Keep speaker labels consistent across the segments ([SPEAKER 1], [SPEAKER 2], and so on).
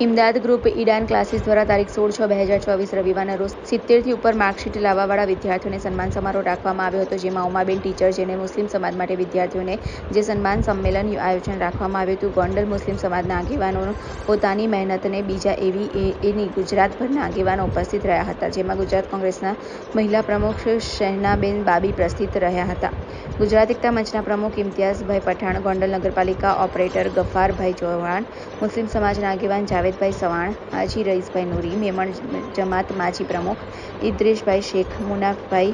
[SPEAKER 1] Imdad group ઈડાન classes દ્વારા તારીખ સોળ છ બે હજાર ચોવીસ રવિવારના રોજ સિત્તેરથી ઉપર માર્કશીટ લાવવાવાળા વિદ્યાર્થીઓને સન્માન સમારોહ રાખવામાં આવ્યો હતો, જેમાં ઉમાબેન ટીચર જેને મુસ્લિમ સમાજ માટે વિદ્યાર્થીઓને જે સન્માન સંમેલન આયોજન રાખવામાં આવ્યું હતું, ગોંડલ મુસ્લિમ સમાજના આગેવાનો પોતાની મહેનતને બીજા એવી એની ગુજરાતભરના આગેવાનો ઉપસ્થિત રહ્યા હતા, જેમાં ગુજરાત કોંગ્રેસના મહિલા પ્રમુખ શહેનાબેન બાબી પ્રસ્થિત રહ્યા હતા. ગુજરાત એકતા મંચના પ્રમુખ ઇમ્તિયાઝભાઈ પઠાણ, ગોંડલ નગરપાલિકા ઓપરેટર ગફારભાઈ ચૌહાણ, મુસ્લિમ સમાજના આગેવાન જાવેદભાઈ સવાણ, હાજી રઈસભાઈ નૂરી, મેમણ જમાત માજી પ્રમુખ ઇદ્રેશભાઈ શેખ, મુનાફભાઈ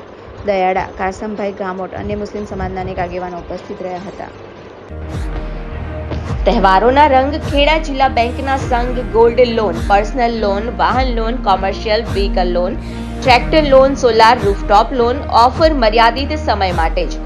[SPEAKER 1] દયાળા, કાસમભાઈ ગામોટ અન્ય મુસ્લિમ સમાજના અનેક આગેવાનો ઉપસ્થિત રહ્યા હતા.
[SPEAKER 2] તહેવારોના રંગ ખેડા જિલ્લા બેંકના સંઘ ગોલ્ડ લોન, પર્સનલ લોન, વાહન loan, commercial vehicle loan, tractor loan, solar rooftop loan, offer મર્યાદિત સમય માટે જ